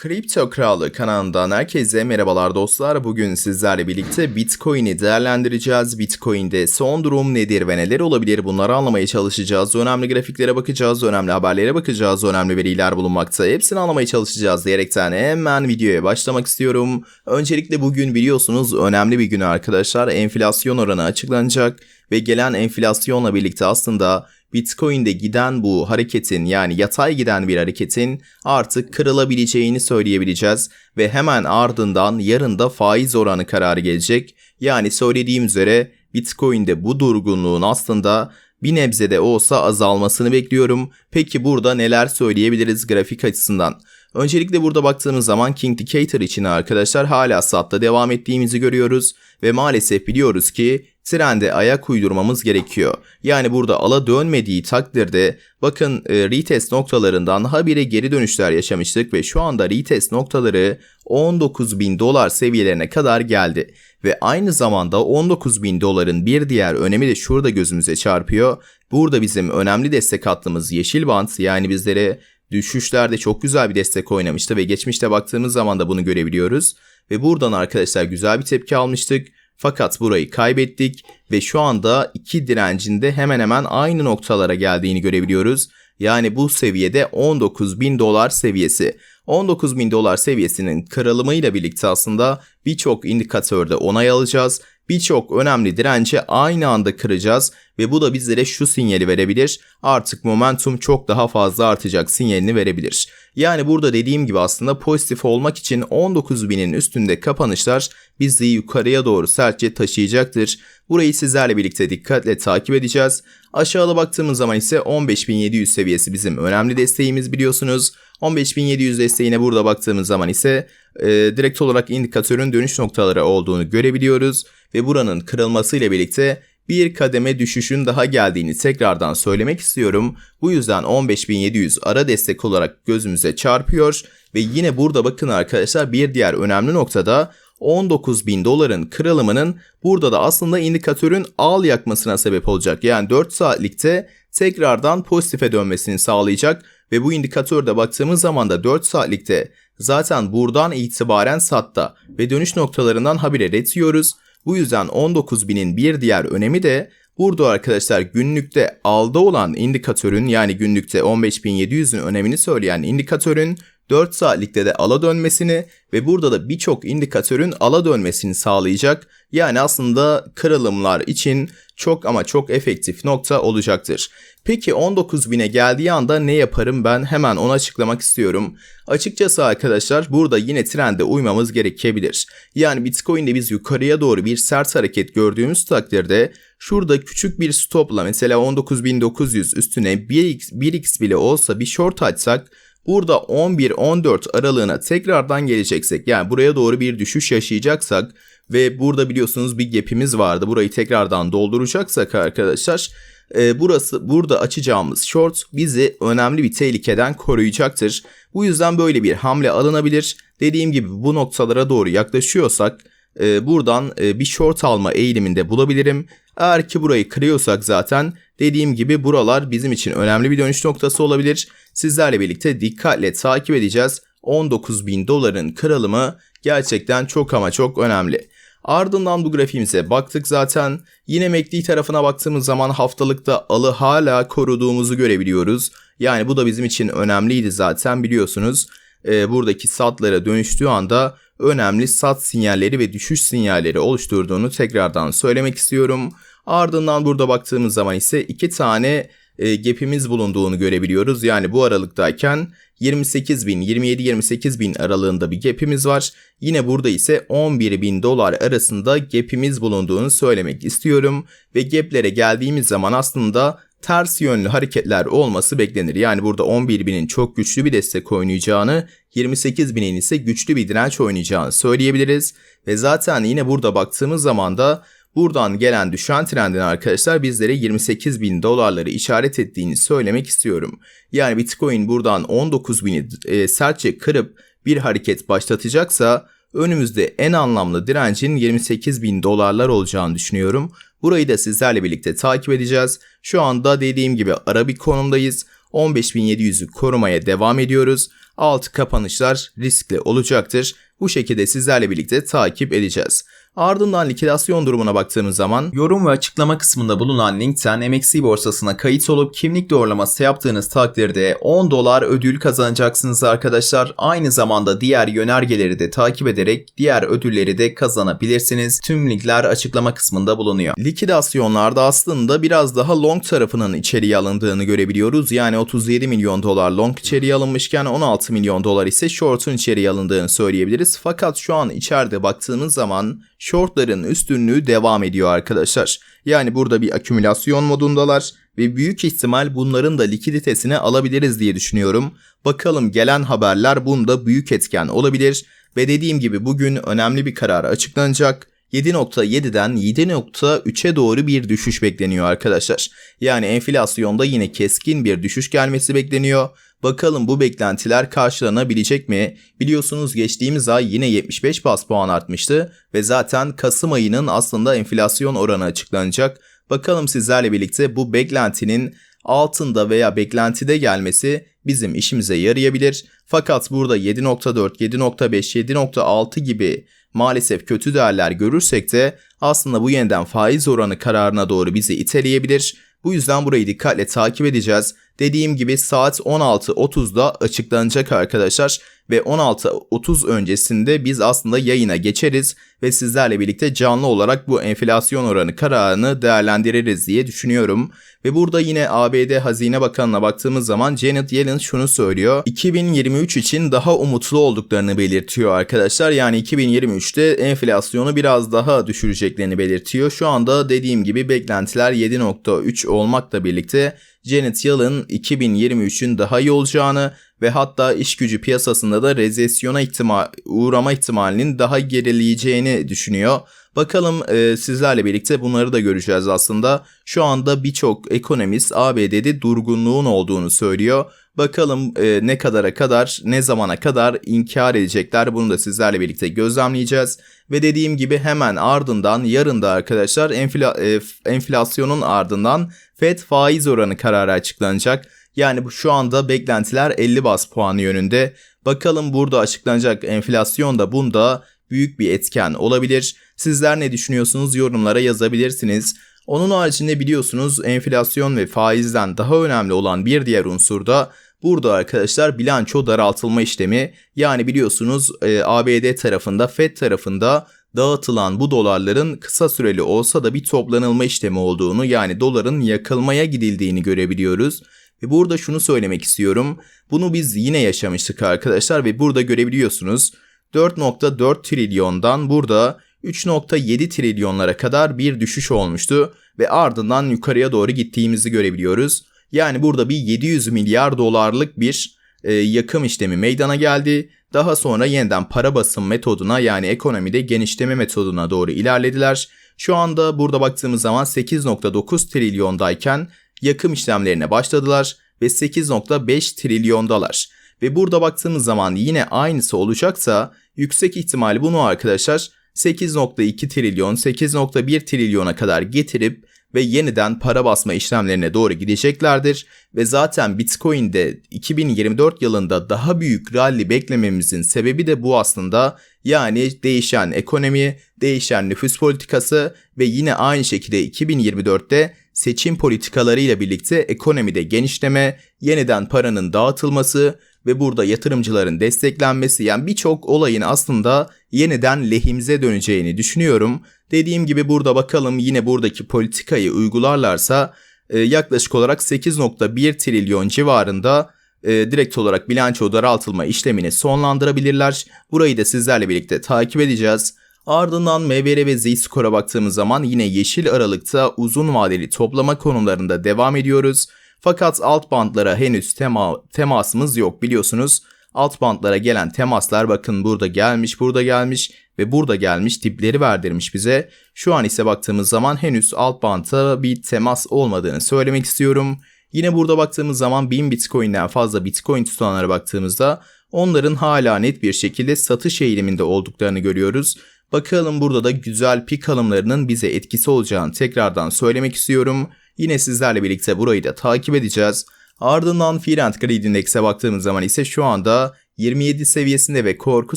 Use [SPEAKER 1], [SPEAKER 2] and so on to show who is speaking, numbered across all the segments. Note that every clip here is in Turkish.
[SPEAKER 1] Kripto Kralı kanalından herkese merhabalar dostlar. Bugün sizlerle birlikte Bitcoin'i değerlendireceğiz. Bitcoin'de son durum nedir ve neler olabilir bunları anlamaya çalışacağız. Önemli grafiklere bakacağız, önemli haberlere bakacağız, önemli veriler bulunmakta. Hepsini anlamaya çalışacağız diyerekten hemen videoya başlamak istiyorum. Öncelikle bugün biliyorsunuz önemli bir gün arkadaşlar. Enflasyon oranı açıklanacak ve gelen enflasyonla birlikte aslında Bitcoin'de giden bu hareketin yani yatay giden bir hareketin artık kırılabileceğini söyleyebileceğiz ve hemen ardından yarın da faiz oranı kararı gelecek. Yani söylediğim üzere Bitcoin'de bu durgunluğun aslında bir nebze de olsa azalmasını bekliyorum. Peki burada neler söyleyebiliriz grafik açısından? Öncelikle burada baktığımız zaman King Indicator için arkadaşlar hala satta devam ettiğimizi görüyoruz ve maalesef biliyoruz ki trende ayak uydurmamız gerekiyor. Yani burada ala dönmediği takdirde bakın e, retest noktalarından habire geri dönüşler yaşamıştık ve şu anda retest noktaları 19 bin dolar seviyelerine kadar geldi. Ve aynı zamanda 19 bin doların bir diğer önemi de şurada gözümüze çarpıyor. Burada bizim önemli destek hattımız yeşil bant yani bizlere düşüşlerde çok güzel bir destek oynamıştı ve geçmişte baktığımız zaman da bunu görebiliyoruz. Ve buradan arkadaşlar güzel bir tepki almıştık. Fakat burayı kaybettik ve şu anda iki direncinde hemen hemen aynı noktalara geldiğini görebiliyoruz. Yani bu seviyede 19 bin dolar seviyesi. 19 bin dolar seviyesinin kırılımıyla birlikte aslında birçok indikatörde onay alacağız. Birçok önemli direnci aynı anda kıracağız ve bu da bizlere şu sinyali verebilir. Artık momentum çok daha fazla artacak sinyalini verebilir. Yani burada dediğim gibi aslında pozitif olmak için 19.000'in üstünde kapanışlar bizi yukarıya doğru sertçe taşıyacaktır. Burayı sizlerle birlikte dikkatle takip edeceğiz. Aşağıda baktığımız zaman ise 15.700 seviyesi bizim önemli desteğimiz biliyorsunuz. 15.700 desteğine burada baktığımız zaman ise e, direkt olarak indikatörün dönüş noktaları olduğunu görebiliyoruz ve buranın kırılmasıyla birlikte bir kademe düşüşün daha geldiğini tekrardan söylemek istiyorum. Bu yüzden 15.700 ara destek olarak gözümüze çarpıyor ve yine burada bakın arkadaşlar bir diğer önemli noktada 19 bin doların kırılımının burada da aslında indikatörün al yakmasına sebep olacak. Yani 4 saatlikte tekrardan pozitife dönmesini sağlayacak ve bu indikatörde baktığımız zaman da 4 saatlikte zaten buradan itibaren satta ve dönüş noktalarından habire üretiyoruz. Bu yüzden 19.000'in bir diğer önemi de burada arkadaşlar günlükte alda olan indikatörün yani günlükte 15.700'ün önemini söyleyen indikatörün 4 saatlikte de ala dönmesini ve burada da birçok indikatörün ala dönmesini sağlayacak. Yani aslında kırılımlar için çok ama çok efektif nokta olacaktır. Peki 19.000'e geldiği anda ne yaparım ben hemen onu açıklamak istiyorum. Açıkçası arkadaşlar burada yine trende uymamız gerekebilir. Yani Bitcoin'de biz yukarıya doğru bir sert hareket gördüğümüz takdirde şurada küçük bir stopla mesela 19.900 üstüne 1x, 1x bile olsa bir short açsak burada 11-14 aralığına tekrardan geleceksek yani buraya doğru bir düşüş yaşayacaksak ve burada biliyorsunuz bir gap'imiz vardı. Burayı tekrardan dolduracaksak arkadaşlar e, burası burada açacağımız short bizi önemli bir tehlikeden koruyacaktır. Bu yüzden böyle bir hamle alınabilir. Dediğim gibi bu noktalara doğru yaklaşıyorsak e, buradan e, bir short alma eğiliminde bulabilirim. Eğer ki burayı kırıyorsak zaten dediğim gibi buralar bizim için önemli bir dönüş noktası olabilir. Sizlerle birlikte dikkatle takip edeceğiz. 19 bin doların kırılımı gerçekten çok ama çok önemli. Ardından bu grafiğimize baktık zaten. Yine MACD tarafına baktığımız zaman haftalıkta alı hala koruduğumuzu görebiliyoruz. Yani bu da bizim için önemliydi zaten biliyorsunuz. E, buradaki satlara dönüştüğü anda önemli sat sinyalleri ve düşüş sinyalleri oluşturduğunu tekrardan söylemek istiyorum. Ardından burada baktığımız zaman ise iki tane e, gap'imiz bulunduğunu görebiliyoruz. Yani bu aralıktayken 28 bin 27-28 bin aralığında bir gap'imiz var. Yine burada ise 11 bin dolar arasında gap'imiz bulunduğunu söylemek istiyorum. Ve gap'lere geldiğimiz zaman aslında ters yönlü hareketler olması beklenir. Yani burada 11 binin çok güçlü bir destek oynayacağını, 28 binin ise güçlü bir direnç oynayacağını söyleyebiliriz. Ve zaten yine burada baktığımız zaman da Buradan gelen düşen trendin arkadaşlar bizlere 28 bin dolarları işaret ettiğini söylemek istiyorum. Yani Bitcoin buradan 19 bini e, sertçe kırıp bir hareket başlatacaksa önümüzde en anlamlı direncin 28 bin dolarlar olacağını düşünüyorum. Burayı da sizlerle birlikte takip edeceğiz. Şu anda dediğim gibi ara bir konumdayız. 15.700'ü korumaya devam ediyoruz. Alt kapanışlar riskli olacaktır. Bu şekilde sizlerle birlikte takip edeceğiz. Ardından likidasyon durumuna baktığımız zaman yorum ve açıklama kısmında bulunan linkten MXC borsasına kayıt olup kimlik doğrulaması yaptığınız takdirde 10 dolar ödül kazanacaksınız arkadaşlar. Aynı zamanda diğer yönergeleri de takip ederek diğer ödülleri de kazanabilirsiniz. Tüm linkler açıklama kısmında bulunuyor. Likidasyonlarda aslında biraz daha long tarafının içeriye alındığını görebiliyoruz. Yani 37 milyon dolar long içeriye alınmışken 16 milyon dolar ise short'un içeriye alındığını söyleyebiliriz. Fakat şu an içeride baktığımız zaman shortların üstünlüğü devam ediyor arkadaşlar. Yani burada bir akümülasyon modundalar ve büyük ihtimal bunların da likiditesini alabiliriz diye düşünüyorum. Bakalım gelen haberler bunda büyük etken olabilir ve dediğim gibi bugün önemli bir karar açıklanacak. 7.7'den 7.3'e doğru bir düşüş bekleniyor arkadaşlar. Yani enflasyonda yine keskin bir düşüş gelmesi bekleniyor. Bakalım bu beklentiler karşılanabilecek mi? Biliyorsunuz geçtiğimiz ay yine 75 bas puan artmıştı ve zaten Kasım ayının aslında enflasyon oranı açıklanacak. Bakalım sizlerle birlikte bu beklentinin altında veya beklentide gelmesi bizim işimize yarayabilir. Fakat burada 7.4, 7.5, 7.6 gibi maalesef kötü değerler görürsek de aslında bu yeniden faiz oranı kararına doğru bizi iteleyebilir. Bu yüzden burayı dikkatle takip edeceğiz. Dediğim gibi saat 16.30'da açıklanacak arkadaşlar ve 16.30 öncesinde biz aslında yayına geçeriz ve sizlerle birlikte canlı olarak bu enflasyon oranı kararını değerlendiririz diye düşünüyorum. Ve burada yine ABD Hazine Bakanı'na baktığımız zaman Janet Yellen şunu söylüyor. 2023 için daha umutlu olduklarını belirtiyor arkadaşlar. Yani 2023'te enflasyonu biraz daha düşüreceklerini belirtiyor. Şu anda dediğim gibi beklentiler 7.3 olmakla birlikte Janet Yellen 2023'ün daha iyi olacağını ve hatta iş gücü piyasasında da rezesyona ihtimal, uğrama ihtimalinin daha gerileyeceğini düşünüyor. Bakalım e, sizlerle birlikte bunları da göreceğiz aslında. Şu anda birçok ekonomist ABD'de durgunluğun olduğunu söylüyor. Bakalım e, ne kadara kadar, ne zamana kadar inkar edecekler bunu da sizlerle birlikte gözlemleyeceğiz. Ve dediğim gibi hemen ardından yarın da arkadaşlar enfla, e, enflasyonun ardından FED faiz oranı kararı açıklanacak. Yani şu anda beklentiler 50 bas puanı yönünde. Bakalım burada açıklanacak enflasyon da bunda büyük bir etken olabilir. Sizler ne düşünüyorsunuz yorumlara yazabilirsiniz. Onun haricinde biliyorsunuz enflasyon ve faizden daha önemli olan bir diğer unsur da burada arkadaşlar bilanço daraltılma işlemi. Yani biliyorsunuz e, ABD tarafında FED tarafında dağıtılan bu dolarların kısa süreli olsa da bir toplanılma işlemi olduğunu yani doların yakılmaya gidildiğini görebiliyoruz. Ve burada şunu söylemek istiyorum. Bunu biz yine yaşamıştık arkadaşlar ve burada görebiliyorsunuz. 4.4 trilyondan burada 3.7 trilyonlara kadar bir düşüş olmuştu ve ardından yukarıya doğru gittiğimizi görebiliyoruz. Yani burada bir 700 milyar dolarlık bir e, yakım işlemi meydana geldi. Daha sonra yeniden para basım metoduna yani ekonomide genişleme metoduna doğru ilerlediler. Şu anda burada baktığımız zaman 8.9 trilyondayken yakım işlemlerine başladılar ve 8.5 trilyondalar. Ve burada baktığımız zaman yine aynısı olacaksa yüksek ihtimal bunu arkadaşlar 8.2 trilyon 8.1 trilyona kadar getirip ve yeniden para basma işlemlerine doğru gideceklerdir ve zaten Bitcoin'de 2024 yılında daha büyük rally beklememizin sebebi de bu aslında. Yani değişen ekonomi, değişen nüfus politikası ve yine aynı şekilde 2024'te seçim politikalarıyla birlikte ekonomide genişleme, yeniden paranın dağıtılması ve burada yatırımcıların desteklenmesi yani birçok olayın aslında yeniden lehimize döneceğini düşünüyorum. Dediğim gibi burada bakalım yine buradaki politikayı uygularlarsa e, yaklaşık olarak 8.1 trilyon civarında e, direkt olarak bilanço daraltılma işlemini sonlandırabilirler. Burayı da sizlerle birlikte takip edeceğiz. Ardından MBR ve Z-Score'a baktığımız zaman yine yeşil aralıkta uzun vadeli toplama konularında devam ediyoruz. Fakat alt bantlara henüz tema, temasımız yok biliyorsunuz. Alt bantlara gelen temaslar bakın burada gelmiş, burada gelmiş ve burada gelmiş tipleri verdirmiş bize. Şu an ise baktığımız zaman henüz alt banta bir temas olmadığını söylemek istiyorum. Yine burada baktığımız zaman 1000 Bitcoin'den fazla Bitcoin tutanlara baktığımızda onların hala net bir şekilde satış eğiliminde olduklarını görüyoruz. Bakalım burada da güzel pik alımlarının bize etkisi olacağını tekrardan söylemek istiyorum. Yine sizlerle birlikte burayı da takip edeceğiz. Ardından Fear Greed Index'e baktığımız zaman ise şu anda 27 seviyesinde ve korku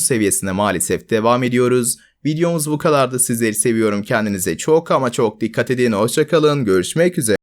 [SPEAKER 1] seviyesinde maalesef devam ediyoruz. Videomuz bu kadardı. Sizleri seviyorum. Kendinize çok ama çok dikkat edin. Hoşçakalın. Görüşmek üzere.